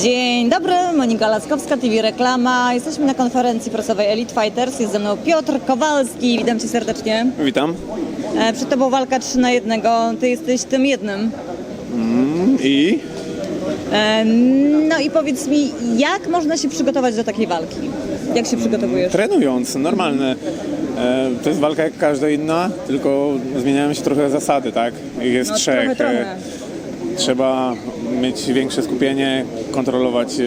Dzień dobry, Monika Laskowska, TV Reklama. Jesteśmy na konferencji prasowej Elite Fighters. Jest ze mną Piotr Kowalski. Witam cię serdecznie. Witam. E, Przed tobą walka 3 na 1. Ty jesteś tym jednym. I E, No i powiedz mi, jak można się przygotować do takiej walki? Jak się przygotowujesz? trenując, normalne. E, To jest walka jak każda inna, tylko zmieniają się trochę zasady, tak? Ich jest No, trzech. trochę, trochę. E, Trzeba mieć większe skupienie, kontrolować e,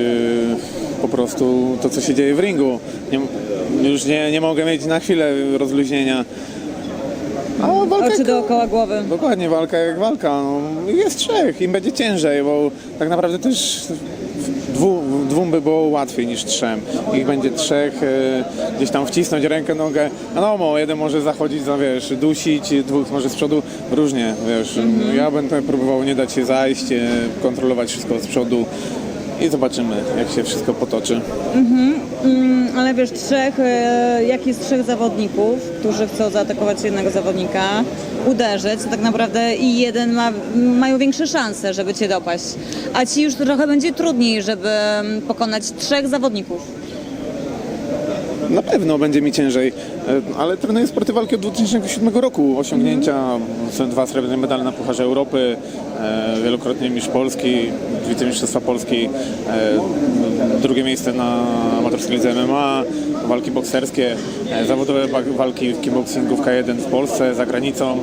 po prostu to, co się dzieje w ringu. Nie, już nie, nie mogę mieć na chwilę rozluźnienia. A walka Oczy jak- dookoła głowy. Dokładnie, walka jak walka. No, jest trzech, im będzie ciężej, bo tak naprawdę też dwu, dwóm by było łatwiej niż trzem. Ich będzie trzech, e, gdzieś tam wcisnąć rękę, nogę. No, no mo, jeden może zachodzić, za, wiesz, dusić, dwóch może z przodu, różnie, wiesz. Ja będę próbował nie dać się zajść, e, kontrolować wszystko z przodu i zobaczymy, jak się wszystko potoczy. Mm, Ale wiesz, trzech, e, jak jest trzech zawodników, którzy chcą zaatakować jednego zawodnika, uderzyć, to tak naprawdę i jeden ma, mają większe szanse, żeby cię dopaść. A ci już trochę będzie trudniej, żeby mm, pokonać trzech zawodników. Na pewno będzie mi ciężej, e, ale trenuję sporty walki od 2007 roku. Osiągnięcia, są dwa srebrne medale na Pucharze Europy, e, wielokrotnie mistrz Polski, wicemistrzostwa Polski, e, drugie miejsce na amatorskiej lidze MMA, walki bokserskie, zawodowe wa- walki w kickboxingu w K1 w Polsce, za granicą.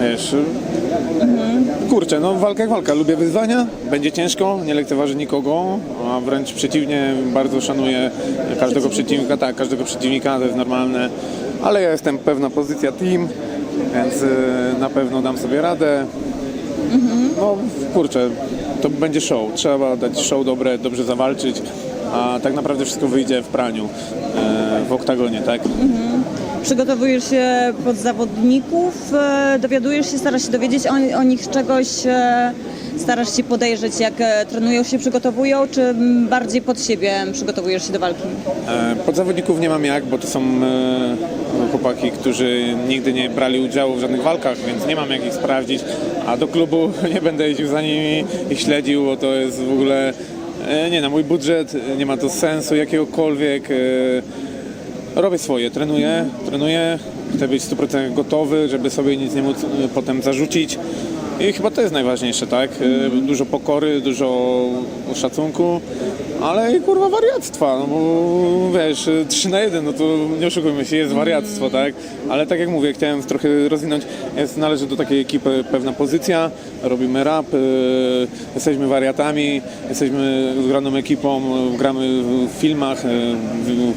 Wiesz, Kurczę, no walka jak walka. Lubię wyzwania, będzie ciężko, nie lekceważę nikogo, a wręcz przeciwnie, bardzo szanuję każdego przeciwnika, tak, każdego przeciwnika, to jest normalne, ale ja jestem pewna pozycja team, więc y, na pewno dam sobie radę. No kurczę, to będzie show, trzeba dać show dobre, dobrze zawalczyć, a tak naprawdę wszystko wyjdzie w praniu, e, w oktagonie, tak? Przygotowujesz się pod zawodników, e, dowiadujesz się, starasz się dowiedzieć o, o nich czegoś, e, starasz się podejrzeć, jak e, trenują się, przygotowują, czy bardziej pod siebie przygotowujesz się do walki? E, Podzawodników nie mam jak, bo to są e, chłopaki, którzy nigdy nie brali udziału w żadnych walkach, więc nie mam jak ich sprawdzić, a do klubu nie będę jeździł za nimi i śledził, bo to jest w ogóle nie na mój budżet, nie ma to sensu jakiegokolwiek. Robię swoje, trenuję, trenuję, chcę być 100% gotowy, żeby sobie nic nie móc e, potem zarzucić. I chyba to jest najważniejsze, tak? E, Dużo pokory, dużo szacunku, ale i kurwa wariactwa, no bo wiesz, 3 na 1, no to nie oszukujmy się, jest wariactwo, tak? Ale tak jak mówię, chciałem trochę rozwinąć, jest, należy do takiej ekipy pewna pozycja, robimy rap, e, jesteśmy wariatami, jesteśmy zgraną ekipą, gramy w filmach,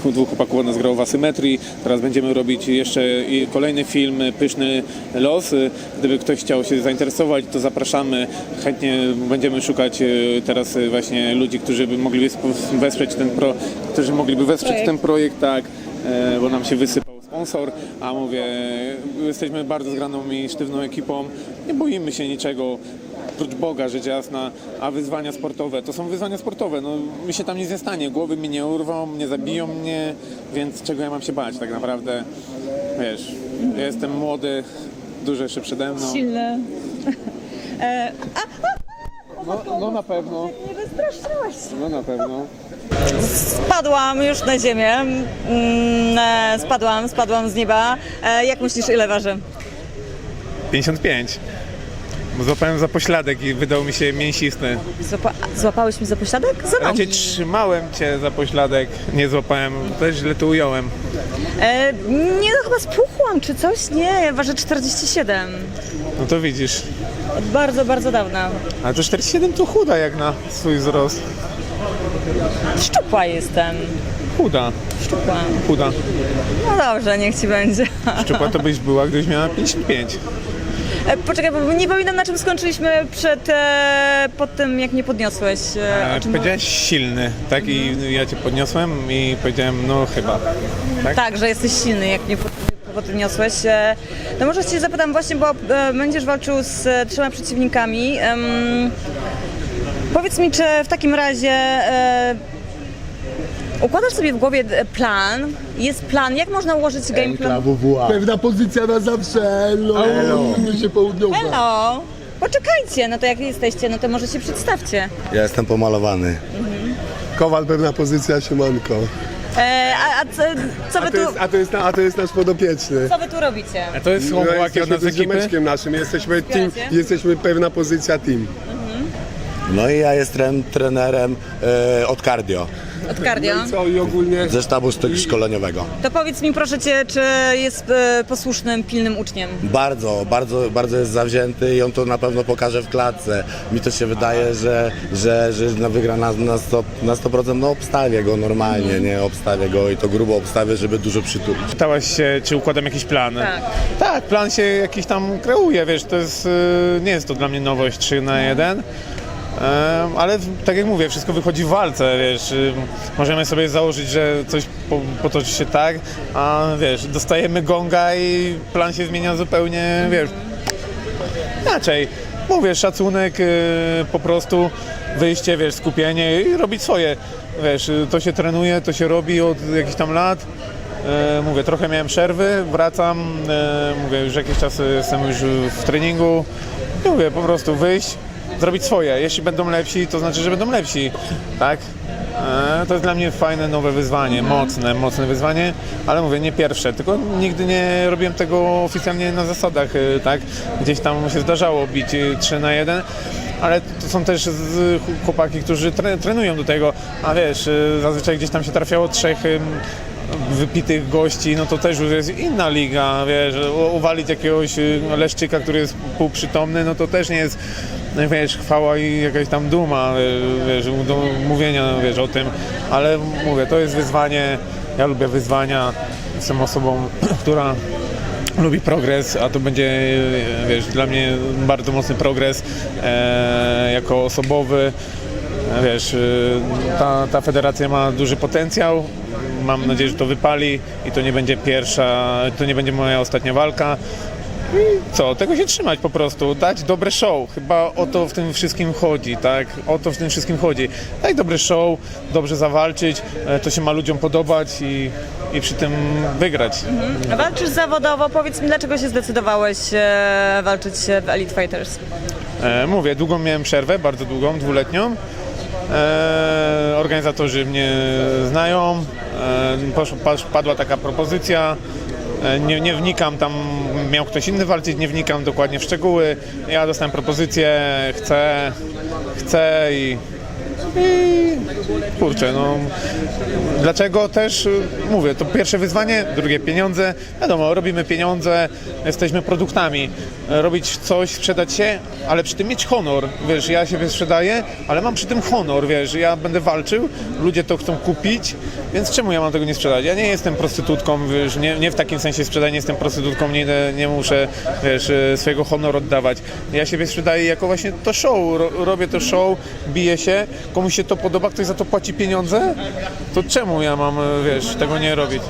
w- dwóch chłopaków nas grało w asymetrii, teraz będziemy robić jeszcze kolejny film, e, Pyszny Los, E, gdyby ktoś chciał się zainteresować, to zapraszamy, chętnie będziemy szukać e, teraz właśnie ludzi, którzy by mogli wesp- wesprzeć ten pro, którzy mogliby wesprzeć Projekt. ten projekt, tak, e, bo nam się wysypał sponsor, a mówię, jesteśmy bardzo zgraną i sztywną ekipą, nie boimy się niczego, prócz Boga, rzecz jasna, a wyzwania sportowe, to są wyzwania sportowe, no mi się tam nic nie stanie, głowy mi nie urwą, nie zabiją mnie, więc czego ja mam się bać tak naprawdę, wiesz, ja jestem młody, dużo jeszcze przede mną. Silny. E, No, no na pewno, nie wystraszyłaś się. no na pewno. Spadłam już na ziemię. Mm, e, Spadłam, spadłam z nieba. E, Jak myślisz, ile waży? 55. Bo Złapałem za pośladek i wydał mi się mięsisty. Złapa złapałeś mnie za pośladek? Za nogi. Raczej trzymałem cię za pośladek, nie złapałem, też źle tu ująłem. E, nie, no chyba spuchłam czy coś? Nie, ja ważę 47. No to widzisz. Od bardzo, bardzo dawna. Ale to 47 to chuda jak na swój wzrost. Szczupła jestem. Chuda, Szczupła. chuda. No dobrze, niech ci będzie. Szczupła to byś była, gdybyś miała 55. E, Poczekaj, bo nie pamiętam na czym skończyliśmy przed, e, po tym, jak mnie podniosłeś. E, o E, czym Powiedziałeś silny, tak? I ja cię podniosłem i powiedziałem, no chyba. Tak? Tak, że jesteś silny, jak mnie pod- podniosłeś. E, No może cię zapytam właśnie, bo e, będziesz walczył z e, trzema przeciwnikami. Powiedz mi, czy w takim razie układasz sobie w głowie plan, jest plan, jak można ułożyć game plan? Pewna pozycja na zawsze, elo, elo. się południowa. Hello! Poczekajcie, no to jak jesteście, no to może się przedstawcie. Ja jestem pomalowany. Kowal, pewna pozycja, siemanko. E, a a co, co, wy A to, tu, jest, a, to jest, a to jest nasz podopieczny. co wy tu robicie? A to jest No, chłopaki od jesteśmy nas tu ekipy? naszym, jesteśmy team, Wspieracie? jesteśmy pewna pozycja team. No i ja jestem trenerem e, od cardio, Od cardio. No i co, i ogólnie ze sztabu styk szkoleniowego. To powiedz mi proszę cię, czy jest e, posłusznym, pilnym uczniem? Bardzo, bardzo, bardzo jest zawzięty i on to na pewno pokaże w klatce. Mi to się wydaje, że, że, że na wygra na, na, 100, na 100%, no obstawię go normalnie, nie obstawię go i to grubo obstawię, żeby dużo przytulić. Pytałaś się, czy układam jakiś plan. Tak. Tak, plan się jakiś tam kreuje, wiesz, to jest, y, nie jest to dla mnie nowość 3 na 1. Ale tak jak mówię, wszystko wychodzi w walce, wiesz, możemy sobie założyć, że coś po, potoczy się tak, a wiesz, dostajemy gonga i plan się zmienia zupełnie, wiesz, inaczej. Mówię, szacunek, y, po prostu wyjście, wiesz, skupienie i robić swoje. Wiesz, y, to się trenuje, to się robi od jakichś tam lat. E, mówię, trochę miałem przerwy, wracam, e, mówię, już jakiś czas jestem już w treningu. Mówię, po prostu wyjść, zrobić swoje. Jeśli będą lepsi, to znaczy, że będą lepsi, tak? E, To jest dla mnie fajne, nowe wyzwanie, mocne, mocne wyzwanie, ale mówię, nie pierwsze, tylko nigdy nie robiłem tego oficjalnie na zasadach, e, tak? Gdzieś tam się zdarzało bić e, 3 na 1, ale to są też z chłopaki, którzy tre, trenują do tego, a wiesz, e, zazwyczaj gdzieś tam się trafiało trzech em, wypitych gości, no to też już jest inna liga, wiesz, uwalić jakiegoś y, leszczyka, który jest półprzytomny, no to też nie jest, wiesz, chwała i jakaś tam duma, y, wiesz, do mówienia, wiesz, o tym, ale mówię, to jest wyzwanie, ja lubię wyzwania, jestem osobą, która lubi progres, a to będzie, y, wiesz, dla mnie bardzo mocny progres e, jako osobowy, Wiesz, ta, ta federacja ma duży potencjał. Mam nadzieję, że to wypali i to nie będzie pierwsza, to nie będzie moja ostatnia walka. I co, tego się trzymać po prostu, dać dobre show. Chyba o to w tym wszystkim chodzi, tak? O to w tym wszystkim chodzi. Dać dobre show, dobrze zawalczyć, e, to się ma ludziom podobać i, i przy tym wygrać. Walczysz zawodowo, powiedz mi, dlaczego się zdecydowałeś e, walczyć w Elite Fighters? E, mówię, długą miałem przerwę, bardzo długą, dwuletnią. E, organizatorzy mnie znają, pasz, padła taka propozycja. E, nie, nie wnikam tam, miał ktoś inny walczyć, nie wnikam dokładnie w szczegóły. Ja dostałem propozycję, chcę, chcę i, i kurczę, no dlaczego też y, mówię, to pierwsze wyzwanie, drugie pieniądze. Wiadomo, robimy pieniądze, jesteśmy produktami. E, Robić coś, sprzedać się, ale przy tym mieć honor. Wiesz, ja siebie sprzedaję, ale mam przy tym honor, wiesz, ja będę walczył, ludzie to chcą kupić, więc czemu ja mam tego nie sprzedać? Ja nie jestem prostytutką, wiesz, nie, nie w takim sensie sprzedaję, nie jestem prostytutką, nie, nie muszę, wiesz, e, swojego honoru oddawać. Ja siebie sprzedaję jako właśnie to show, ro, robię to show, biję się, komuś się to podoba, ktoś za to płaci pieniądze, to czemu ja mam, e, wiesz, tego nie robić?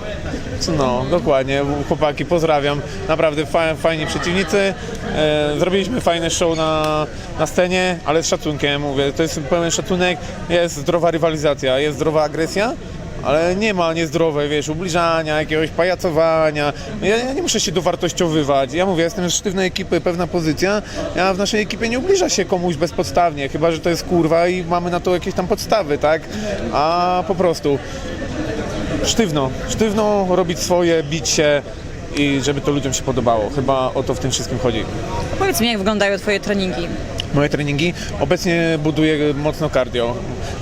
No, dokładnie, chłopaki, pozdrawiam, naprawdę fa- fajni przeciwnicy, e, zrobiliśmy fajne show na, na scenie, ale z szacunkiem, mówię, to jest pełen szacunek, jest zdrowa rywalizacja, jest zdrowa agresja, ale nie ma niezdrowej, wiesz, ubliżania, jakiegoś pajacowania. Ja, ja nie muszę się dowartościowywać. Ja mówię, jestem z sztywnej ekipy, pewna pozycja. Ja w naszej ekipie nie ubliża się komuś bezpodstawnie, chyba że to jest kurwa i mamy na to jakieś tam podstawy, tak? A po prostu sztywno, sztywno robić swoje, bić się i żeby to ludziom się podobało. Chyba o to w tym wszystkim chodzi. Powiedz mi, jak wyglądają twoje treningi? Moje treningi obecnie buduję mocno cardio.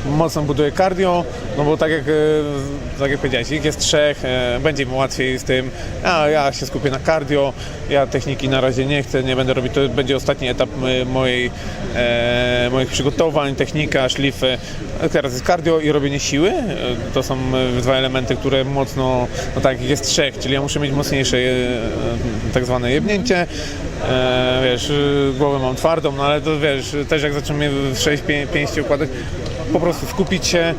Mocno buduję cardio, no bo tak jak, e, tak jak powiedziałeś, ich jest trzech, e, będzie mi łatwiej z tym. A ja się skupię na cardio, ja techniki na razie nie chcę, nie będę robić, to będzie ostatni etap mojej, e, moich przygotowań, technika, szlify. Teraz jest cardio i robienie siły. To są dwa elementy, które mocno, no tak, jest trzech, czyli ja muszę mieć mocniejsze tak zwane jebnięcie. E, wiesz, y, głowę mam twardą, no ale to wiesz, też jak zaczynamy w sześć pię- pięści układać, po prostu skupić się,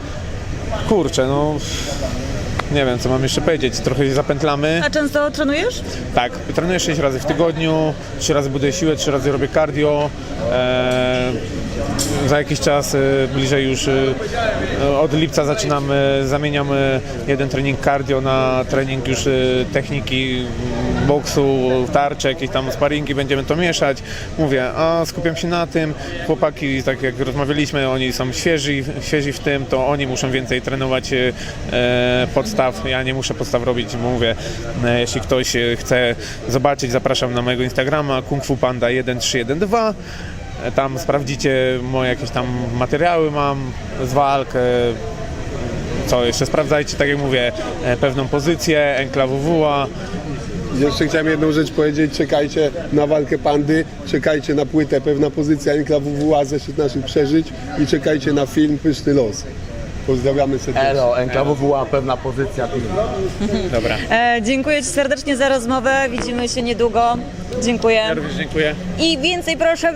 kurczę, no nie wiem, co mam jeszcze powiedzieć, trochę się zapętlamy. A często trenujesz? Tak, trenuję 6 razy w tygodniu, 3 razy buduję siłę, 3 razy robię cardio. E, za jakiś czas, e, bliżej już e, od lipca zaczynamy, zamieniamy jeden trening cardio na trening już e, techniki boksu, tarcze, jakieś tam sparingi, będziemy to mieszać. Mówię, a skupiam się na tym. Chłopaki, tak jak rozmawialiśmy, oni są świeżi, świeżi w tym, to oni muszą więcej trenować e, podstaw. Ja nie muszę podstaw robić, mówię, e, jeśli ktoś e, chce zobaczyć, zapraszam na mojego Instagrama Kung Fu Panda 1312. E, Tam sprawdzicie moje jakieś tam materiały mam z walk. Co jeszcze sprawdzajcie, tak jak mówię, e, pewną pozycję, enklawowuła. Jeszcze chciałem jedną rzecz powiedzieć, czekajcie na walkę pandy, czekajcie na płytę Pewna Pozycja Enkla WWA, zeszyt naszych przeżyć i czekajcie na film Pyszny Los. Pozdrawiamy serdecznie. Elo, enklawowa pewna pozycja. Dobra. E, dziękuję Ci serdecznie za rozmowę. Widzimy się niedługo. Dziękuję. Ja również dziękuję. I więcej proszę